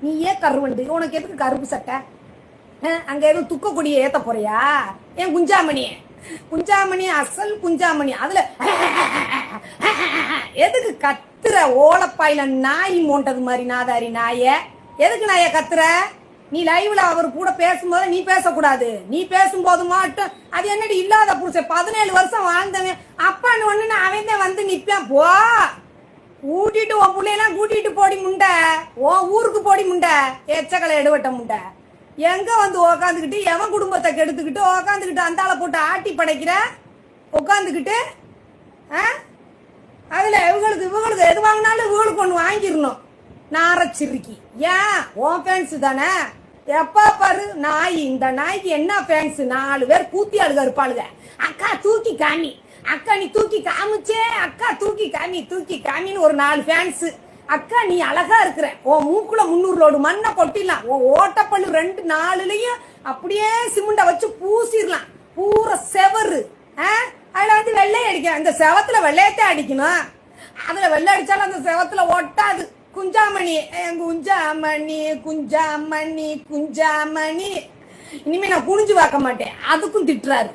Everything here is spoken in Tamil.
நீ ஏன் கருவண்டு. உனக்கு எதுக்கு கருப்பு சட்டை? அஹ், அங்க எதுவும் துக்க கொடியை ஏத்த போறியா? ஏன் குஞ்சாமணி. குஞ்சாமணி அசல் குஞ்சாமணி. அதுல எதுக்கு கத்துற ஓலப்பாயில நாய் மோண்டது மாதிரி நாதாரி நாய? எதுக்கு நாய கத்துற? நீ லைவ்ல அவர் கூட பேசும்போது நீ பேசக்கூடாது. நீ பேசும்போது மட்டும் அது என்னடி இல்லாத புருஷன். பதினேழு வருஷம் வாழ்ந்தவன். அப்பான்னு ஒண்ணுன்னு அவன் தான் வந்து நிற்பேன் போ. கூட்டிட்டு உன் பிள்ளையெல்லாம் கூட்டிட்டு போடி முண்டை. உன் ஊருக்கு போடி முண்டை. எச்சக்கலை எடுவட்ட முண்டை. எங்க வந்து உக்காந்துக்கிட்டு எவன் குடும்பத்தை கெடுத்துக்கிட்டு உக்காந்துக்கிட்டு அந்தால போட்டு ஆட்டி படைக்கிற? உட்காந்துக்கிட்டு ஆ? அதுல இவங்களுக்கு இவங்களுக்கு எது வாங்கினாலும் இவங்களுக்கு ஒன்று வாங்கிடணும். நாரச்சிருக்கி ஏன்? உன் ஃபேன்ஸு தானே. எப்பா பாரு நாய் இந்த நாய்க்கு என்ன ஃபேன்ஸு நாலு பேர் கூத்தி அழுக இருப்பாளுங்க அக்கா தூக்கி காமி அக்கா நீ தூக்கி காமிச்சே அக்கா தூக்கி காமி தூக்கி காமின்னு ஒரு நாலு ஃபேன்ஸு அக்கா நீ அழகா இருக்கிற. ஓ மூக்குல முந்நூறு லோடு மண்ணை கொட்டிடலாம். ஓ ஓட்டப்பள்ளு ரெண்டு நாலுலையும் அப்படியே சிமெண்டை வச்சு பூசிடலாம். பூரா செவரு. ஆ? வந்து வெள்ளை அடிக்க இந்த செவத்துல வெள்ளையத்தை அடிக்கணும். அதுல வெள்ளை அடிச்சாலும் அந்த செவத்துல ஒட்டாது. குஞ்சாமணி குஞ்சாமணி குஞ்சாமணி குஞ்சாமணி. இனிமே நான் குனிஞ்சு பார்க்க மாட்டேன். அதுக்கும் திட்டுறாரு.